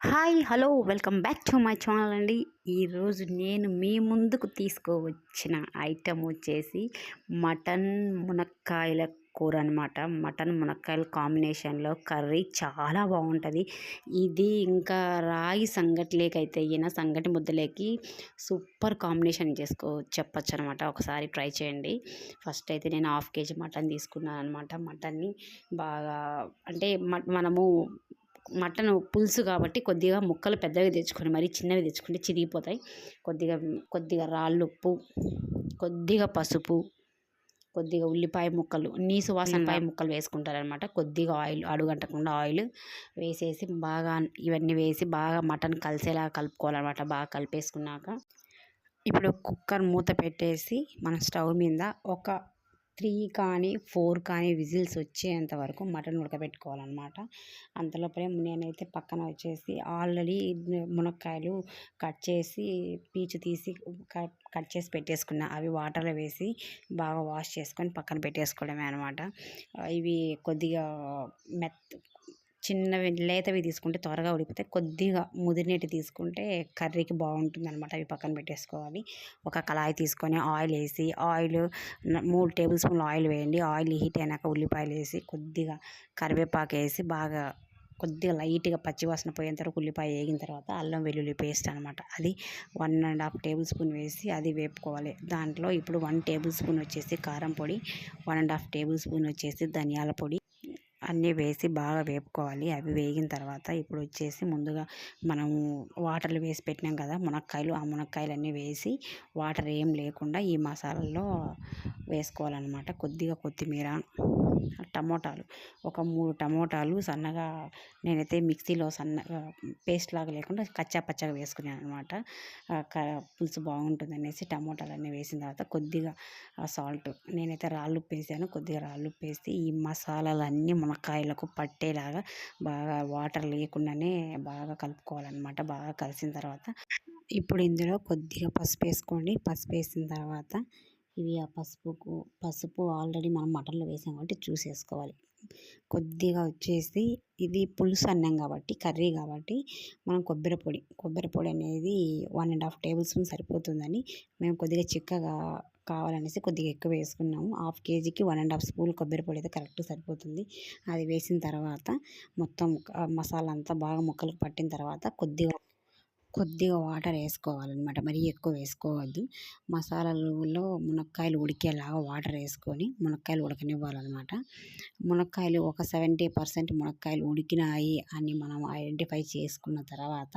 Hi hello welcome back to my channel అండి. ఈరోజు నేను మీ ముందుకు తీసుకువచ్చిన ఐటమ్ వచ్చేసి మటన్ మునక్కాయల కూర అనమాట మటన్ మునక్కాయల కాంబినేషన్లో కర్రీ చాలా బాగుంటుంది. ఇది ఇంకా రాగి సంగటిలేకైతే ఈయన సంగటి ముద్దలేకి సూపర్ కాంబినేషన్ చేసుకో చెప్పచ్చు అనమాట ఒకసారి ట్రై చేయండి. ఫస్ట్ అయితే నేను హాఫ్ కేజీ మటన్ తీసుకున్నాను అనమాట మటన్ని బాగా అంటే మనము మటన్ పులుసు కాబట్టి కొద్దిగా ముక్కలు పెద్దవి తెచ్చుకొని మరీ చిన్నవి తెచ్చుకుంటే చిరిగిపోతాయి. కొద్దిగా కొద్దిగా రాళ్ళు ఉప్పు కొద్దిగా పసుపు కొద్దిగా ఉల్లిపాయ ముక్కలు నీసు వాసనపాయ ముక్కలు వేసుకుంటారనమాట కొద్దిగా ఆయిల్ అడుగంటకుండా ఆయిల్ వేసేసి బాగా ఇవన్నీ వేసి బాగా మటన్ కలిసేలా కలుపుకోవాలన్నమాట. బాగా కలిపేసుకున్నాక. ఇప్పుడు కుక్కర్ మూత పెట్టేసి మన స్టవ్ మీద ఒక త్రీ కానీ ఫోర్ కానీ విజిల్స్ వచ్చేంత వరకు మటన్ ఉడకబెట్టుకోవాలన్నమాట. అంతలోపలే నేనైతే పక్కన వచ్చేసి ఆల్రెడీ మునక్కాయలు కట్ చేసి పీచు తీసి కట్ చేసి పెట్టేసుకున్న. అవి వాటర్లో వేసి బాగా వాష్ చేసుకొని పక్కన పెట్టేసుకోవడమే అనమాట ఇవి కొద్దిగా మెత్త చిన్నవి లేతవి తీసుకుంటే త్వరగా ఉడిపోతే కొద్దిగా ముదిరినట్టు తీసుకుంటే కర్రీకి బాగుంటుంది అనమాట అవి పక్కన పెట్టేసుకోవాలి. ఒక కళాయి తీసుకొని ఆయిల్ వేసి ఆయిల్ మూడు టేబుల్ స్పూన్లు ఆయిల్ వేయండి. ఆయిల్ హీట్ అయినాక ఉల్లిపాయలు వేసి కొద్దిగా కరివేపాకు వేసి బాగా కొద్దిగా లైట్గా పచ్చివాసన పోయేంత వరకు ఉల్లిపాయ వేగిన తర్వాత అల్లం వెల్లుల్లి పేస్ట్ అనమాట అది one and half table spoon వేసి అది వేపుకోవాలి. దాంట్లో ఇప్పుడు వన్ టేబుల్ స్పూన్ వచ్చేసి కారం పొడి one and half table spoon వచ్చేసి ధనియాల పొడి. అన్నీ వేసి బాగా వేపుకోవాలి. అవి వేగిన తర్వాత ఇప్పుడు వచ్చేసి ముందుగా మనము వాటర్లు వేసి పెట్టినాం కదా మునక్కాయలు. ఆ మునక్కాయలు అన్నీ వేసి వాటర్ ఏం లేకుండా ఈ మసాలాలో వేసుకోవాలన్నమాట. కొద్దిగా కొత్తిమీర టమోటాలు. ఒక మూడు టమోటాలు సన్నగా నేనైతే మిక్సీలో సన్నగా పేస్ట్ లాగా లేకుండా కచ్చా పచ్చగా వేసుకున్నాను అనమాట పులుసు బాగుంటుంది అనేసి టమోటాలు అన్నీ వేసిన తర్వాత కొద్దిగా సాల్ట్ నేనైతే రాళ్ళు వేసాను కొద్దిగా రాళ్ళు వేసి ఈ మసాలాలన్నీ మునక్కాయలకు పట్టేలాగా బాగా వాటర్ లేకుండానే బాగా కలుపుకోవాలన్నమాట. బాగా కలిసిన తర్వాత ఇప్పుడు ఇందులో కొద్దిగా పసుపు వేసుకోండి. పసుపు వేసిన తర్వాత ఇవి ఆ పసుపుకు పసుపు ఆల్రెడీ మనం మటన్లో వేసాం కాబట్టి చూసేసుకోవాలి కొద్దిగా వచ్చేసి ఇది పులుసు అన్నం కాబట్టి కర్రీ కాబట్టి మనం కొబ్బరి పొడి కొబ్బరి పొడి అనేది one and half table spoon సరిపోతుందని మేము కొద్దిగా చిక్కగా కావాలనేసి కొద్దిగా ఎక్కువ వేసుకున్నాము. హాఫ్ కేజీకి వన్ అండ్ హాఫ్ స్పూన్ కొబ్బరి పొడి అయితే కరెక్ట్ సరిపోతుంది. అది వేసిన తర్వాత మొత్తం మసాలా అంతా బాగా ముక్కలకు పట్టిన తర్వాత కొద్దిగా కొద్దిగా వాటర్ వేసుకోవాలన్నమాట. మరీ ఎక్కువ వేసుకోవద్దు. మసాలాలో మునక్కాయలు ఉడికేలాగా వాటర్ వేసుకొని మునక్కాయలు ఉడకనివ్వాలన్నమాట. మునక్కాయలు ఒక సెవెంటీ పర్సెంట్ మునక్కాయలు ఉడికినాయి అని మనం ఐడెంటిఫై చేసుకున్న తర్వాత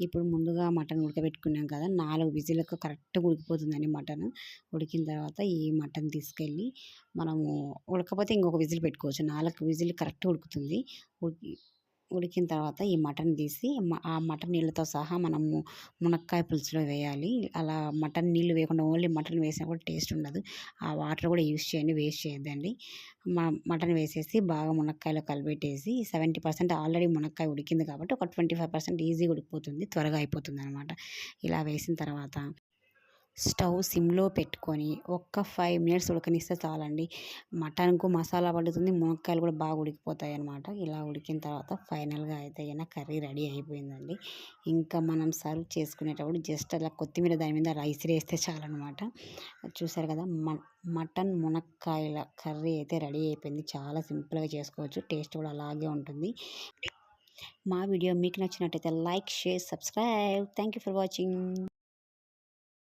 ఇప్పుడు ముందుగా మటన్ ఉడకబెట్టుకున్నాం కదా నాలుగు విజిలకు కరెక్ట్గా ఉడికిపోతుందండి మటన్. ఉడికిన తర్వాత ఈ మటన్ తీసుకెళ్ళి మనము ఉడకపోతే ఇంకొక విజిల్ పెట్టుకోవచ్చు. నాలుగు విజిల్ కరెక్ట్ ఉడుకుతుంది. ఉడికిన తర్వాత ఈ మటన్ తీసి ఆ మటన్ నీళ్ళతో సహా మనము మునక్కాయ పులుసులో వేయాలి. అలా మటన్ నీళ్ళు వేయకుండా ఓన్లీ మటన్ వేసినా కూడా టేస్ట్ ఉండదు. ఆ వాటర్ కూడా యూస్ చేయండి వేస్ట్ చేయొద్దండి. మటన్ వేసేసి బాగా మునక్కాయలో కలిపెట్టేసి సెవెంటీ పర్సెంట్ ఆల్రెడీ మునక్కాయ ఉడికింది కాబట్టి ఒక ట్వంటీ ఫైవ్ పర్సెంట్ ఈజీగా ఉడికిపోతుంది త్వరగా అయిపోతుంది అనమాట ఇలా వేసిన తర్వాత స్టవ్ సిమ్లో పెట్టుకొని ఒక్క ఫైవ్ మినిట్స్ ఉడకనిస్తే చాలండి. మటన్కు మసాలా పడుతుంది మునక్కాయలు కూడా బాగా ఉడికిపోతాయి అనమాట ఇలా ఉడికిన తర్వాత ఫైనల్గా అయితే అయినా కర్రీ రెడీ అయిపోయిందండి. ఇంకా మనం సర్వ్ చేసుకునేటప్పుడు జస్ట్ అలా కొత్తిమీర దాని మీద రైస్ వేస్తే చాలన్నమాట. చూసారు కదా మటన్ మునక్కాయల కర్రీ అయితే రెడీ అయిపోయింది. చాలా సింపుల్గా చేసుకోవచ్చు టేస్ట్ కూడా అలాగే ఉంటుంది. మా వీడియో మీకు నచ్చినట్టయితే like share subscribe. Thank you for watching.